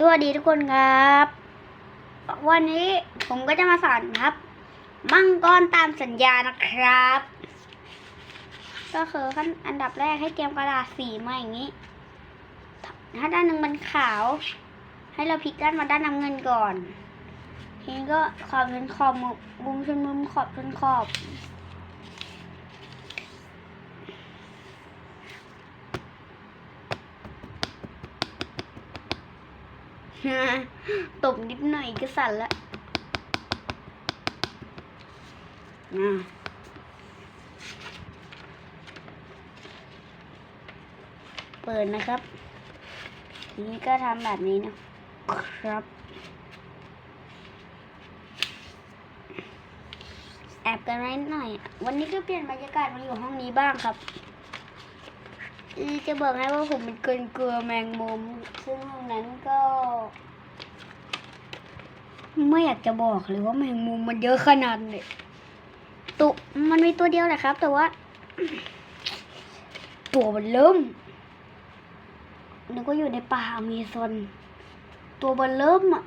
สวัสดีทุกคนครับ วันนี้ผมก็จะมาสอนครับ มังกรตามสัญญานะครับ ก็คือขั้นอันดับแรกให้เตรียมกระดาษสีมาอย่างนี้ ถ้าด้านหนึ่งมันขาว ให้เราพลิกด้านมาด้านน้ำเงินก่อน ทีนี้ก็ขอบชนขอบมุมชนมุมขอบชนขอบ ตบนิดหน่อยก็สั่นละเปิดนะครับ ทีนี้ก็ทำแบบนี้นะครับ แอบกันไว้หน่อย วันนี้ก็เปลี่ยนบรรยากาศมาอยู่ห้องนี้บ้างครับจะบอกให้ว่าผมเป็นคนกลัวแมงมุม ซึ่งห้องนั้นก็ ไม่อยากจะบอกเลยว่าแมงมุมมันเยอะขนาดนี้ตุมันมีตัวเดียวแหละครับ แต่ว่า ตัวมันเริ่มนึกว่าอยู่ในป่าอเมีซอนตัวมันเริ่มอะ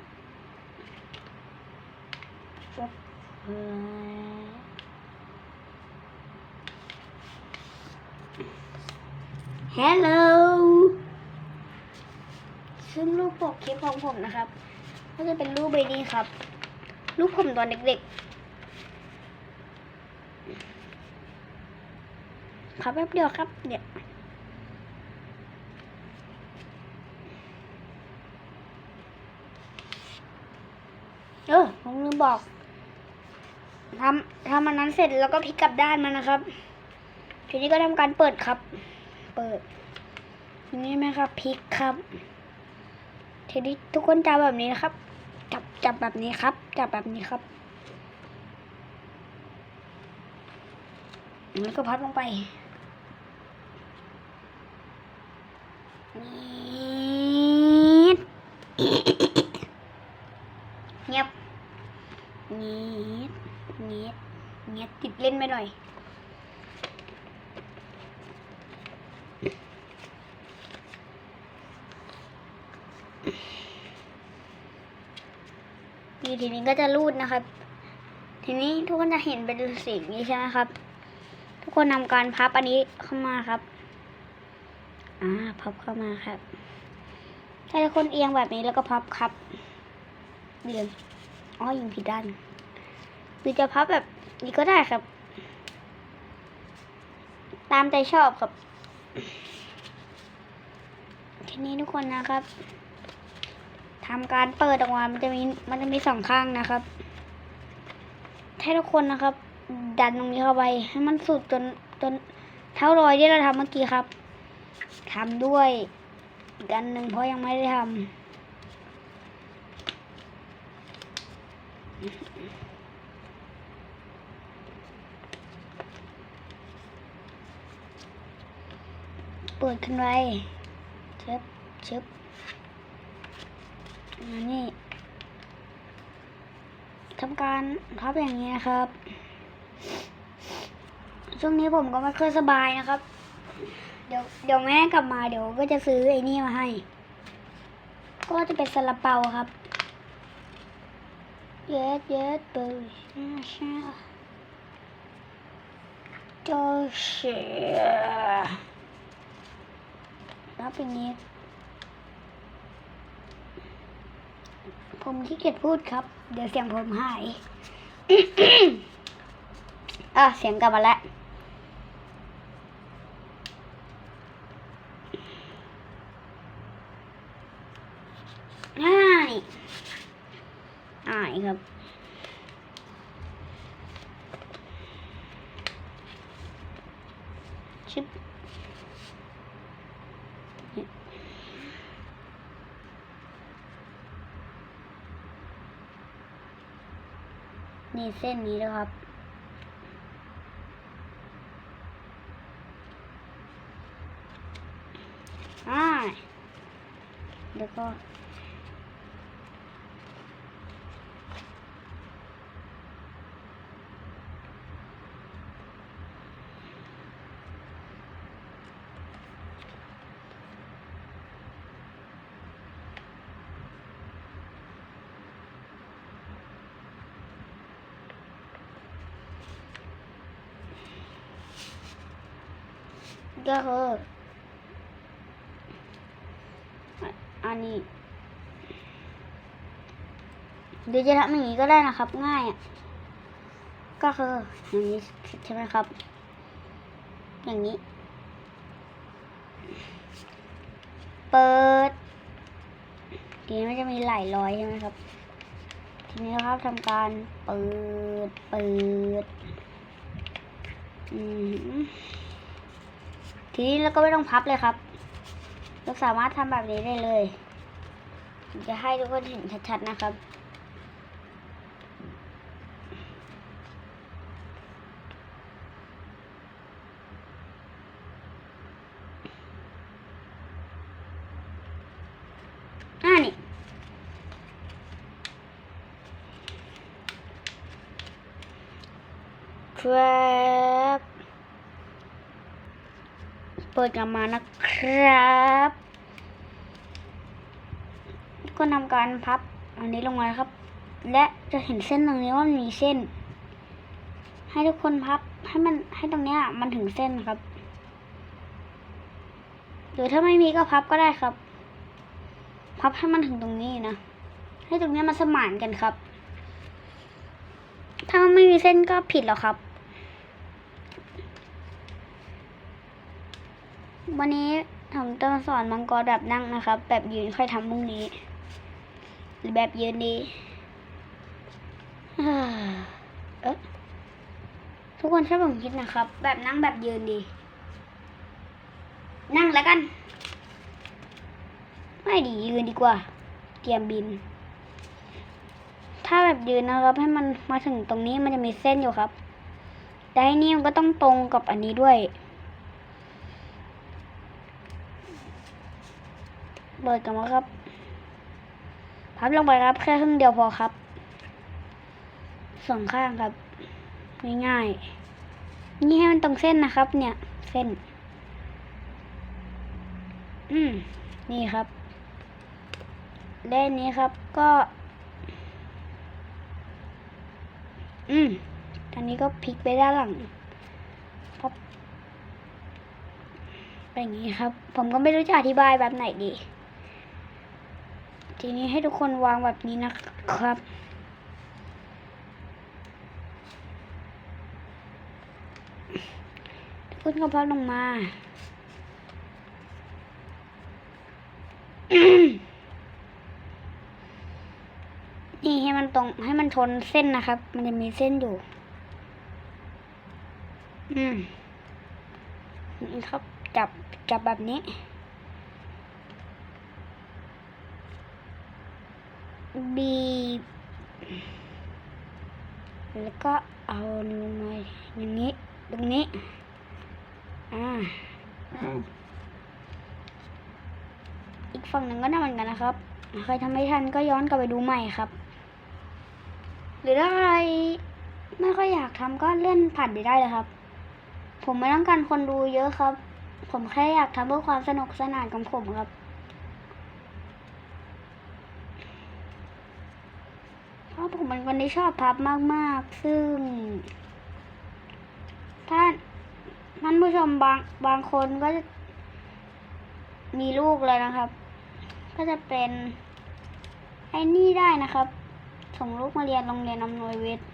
ฮัลโหลซึ่งรูปปกคลิปของผมนะครับ ก็จะเป็นรูปใบนี้ครับ รูปผมตอนเด็กๆ ครับแป๊บเดียวครับ เนี่ยเออผมลืมบอกทำทำอันนั้นเสร็จแล้วก็พลิกกลับด้านมันนะครับ ทีนี้ก็ทำการเปิดครับ เปิด นี้ไหมครับพลิกครับทีนี้ทุกคนจับแบบนี้นะครับ จับแบบนี้ครับ จับแบบนี้ครับ แล้วก็พับลงไปนิดเงียบนิดนิดเงียบติดเล่นไปหน่อย ทีนี้ก็จะรูดนะครับ ทีนี้ทุกคนจะเห็นเป็นสีนี้ใช่ไหมครับ ทุกคนนำการพับอันนี้เข้ามาครับ อ่า พับเข้ามาครับถ้าทุกคนเอียงแบบนี้แล้วก็พับครับเรียนอ๋อยิงผิดด้านหรือจะพับแบบนี้ก็ได้ครับ ตามใจชอบครับทีนี้ทุกคนนะครับ ทำการเปิดออกมา มันจะมี มันจะมีสองข้างนะครับให้ทุกคนนะครับ ดันตรงนี้เข้าไป ให้มันสุดจนจนเท่ารอยที่เราทำเมื่อกี้ครับทำด้วยกันหนึ่งเพราะยังไม่ได้ทำเปิดขึ้นไว้เชิบเชิบ นนี้ทำการพับอย่างนี้นะครับ ช่วงนี้ผมก็ไม่ค่อยสบายนะครับ เดี๋ยวเดี๋ยวแม่กลับมาเดี๋ยวก็จะซื้อไอ้นี่มาให้ ก็จะเป็นซาลาเปาครับ เย็ดเย็ดเปิดชาโจเชียรับอย่างนี้ ผมขี้เกียจพูดครับ เดี๋ยวเสียงผมหาย อะเสียงกลับมาแล้วง่ายง่ายครับชิบ นี่เส้นนี้นะครับ อ่าแล้วก็ ก็คืออันนี้เดี๋ยวจะทำอย่างนี้ก็ได้นะครับ ง่ายอะก็คืออย่างนี้ใช่ไหมครับ อย่างนี้ เปิด ทีนี้มันจะมีหลายรอยใช่ไหมครับ ทีนี้นะครับทำการเปิด เปิด อืม ทีนี้เราก็ไม่ต้องพับเลยครับ เราสามารถทำแบบนี้ได้เลยผมจะให้ทุกคนเห็นชัดๆนะครับ อ่านี่ครับ เปิดกลับมานะครับก็ทำการพับอันนี้ลงมาครับ และจะเห็นเส้นตรงนี้ว่ามันมีเส้น ให้ทุกคนพับให้มันให้ตรงเนี้ยมันถึงเส้นครับ หรือถ้าไม่มีก็พับก็ได้ครับ พับให้มันถึงตรงนี้นะ ให้ตรงเนี้ยมันสมานกันครับ ถ้าไม่มีเส้นก็ผิดแล้วครับ วันนี้ผมจะมาสอนมังกรแบบนั่งนะครับ แบบยืนค่อยทำพรุ่งนี้ หรือแบบยืนดีเอ๊ะทุกคนช่วยผมคิดนะครับ แบบนั่งแบบยืนดี นั่งแล้วกัน ไม่ดียืนดีกว่า เตรียมบิน ถ้าแบบยืนนะครับ ให้มันมาถึงตรงนี้มันจะมีเส้นอยู่ครับแต่ให้นี่มันก็ต้องตรงกับอันนี้ด้วย เปิดกันมาครับ พับลงไปครับ แค่ครึ่งเดียวพอครับสองข้างครับง่ายๆนี่ให้มันตรงเส้นนะครับ เนี่ย เส้น อืมนี่ครับเล่นนี้ครับก็ อืมตอนนี้ก็พลิกไปด้านหลังพับเป็นอย่างนี้ครับ ผมก็ไม่รู้จะอธิบายแบบไหนดี ทีนี้ให้ทุกคนวางแบบนี้นะครับ ทุกคนก็พับลงมานี่ให้มันตรงให้มันชนเส้นนะครับ มันจะมีเส้นอยู่ อืมนี่ครับ จับจับแบบนี้ บีบแล้วก็เอาลงมาอย่างนี้ ตรงนี้ อ่า อีกฝั่งหนึ่งก็น่าเหมือนกันนะครับ ใครทำไม่ทันก็ย้อนกลับไปดูใหม่ครับ หรือถ้าใครไม่ค่อยอยากทำก็เลื่อนผ่านไปได้เลยครับ ผมไม่ต้องการคนดูเยอะครับ ผมแค่อยากทำเพื่อความสนุกสนานของผมครับ เพราะผมเป็น คนที่ชอบพับมากๆ ซึ่ง ถ้าท่านผู้ชมบางบางคนก็จะมีลูกแล้วนะครับ ก็จะเป็นไอ้นี่ได้นะครับ ส่งลูกมาเรียนโรงเรียนอำนวยวิทย์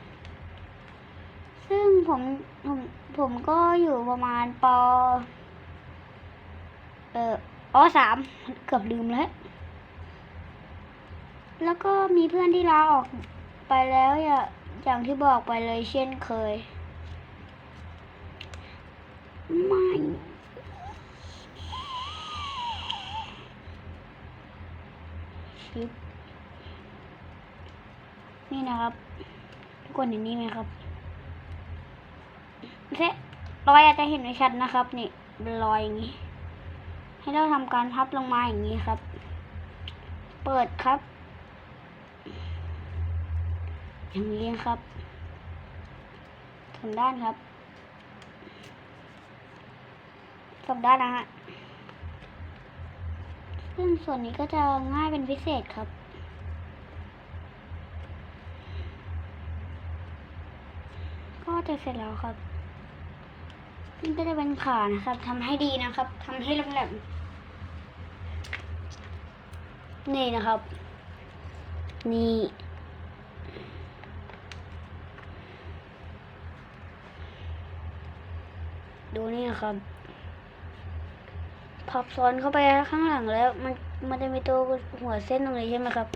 ซึ่งผมผมผมก็อยู่ประมาณปเอ่ออสามเกือบลืมแล้ว แล้วก็มีเพื่อนที่ลาออก ไปแล้วอย่าอย่างที่บอกไปเลยเช่นเคยไม่ชิปนี่นะครับ ทุกคนเห็นนี่ไหมครับเซรอยอาจจะเห็นไม่ชัดนะครับ นี่เป็นรอยอย่างนี้ ให้เราทำการพับลงมาอย่างนี้ครับ เปิดครับ อย่างนี้ครับสองด้านครับสองด้านนะฮะซึ่งส่วนนี้ก็จะง่ายเป็นพิเศษครับก็จะเสร็จแล้วครับนี่ก็จะเป็นขานะครับทำให้ดีนะครับทำให้แหลมๆนี่นะครับ นี่ ดูนี่นะครับพับซ้อนเข้าไปข้างหลังแล้ว มันมันจะมีตัวหัวเส้นตรงนี้ใช่ไหมครับ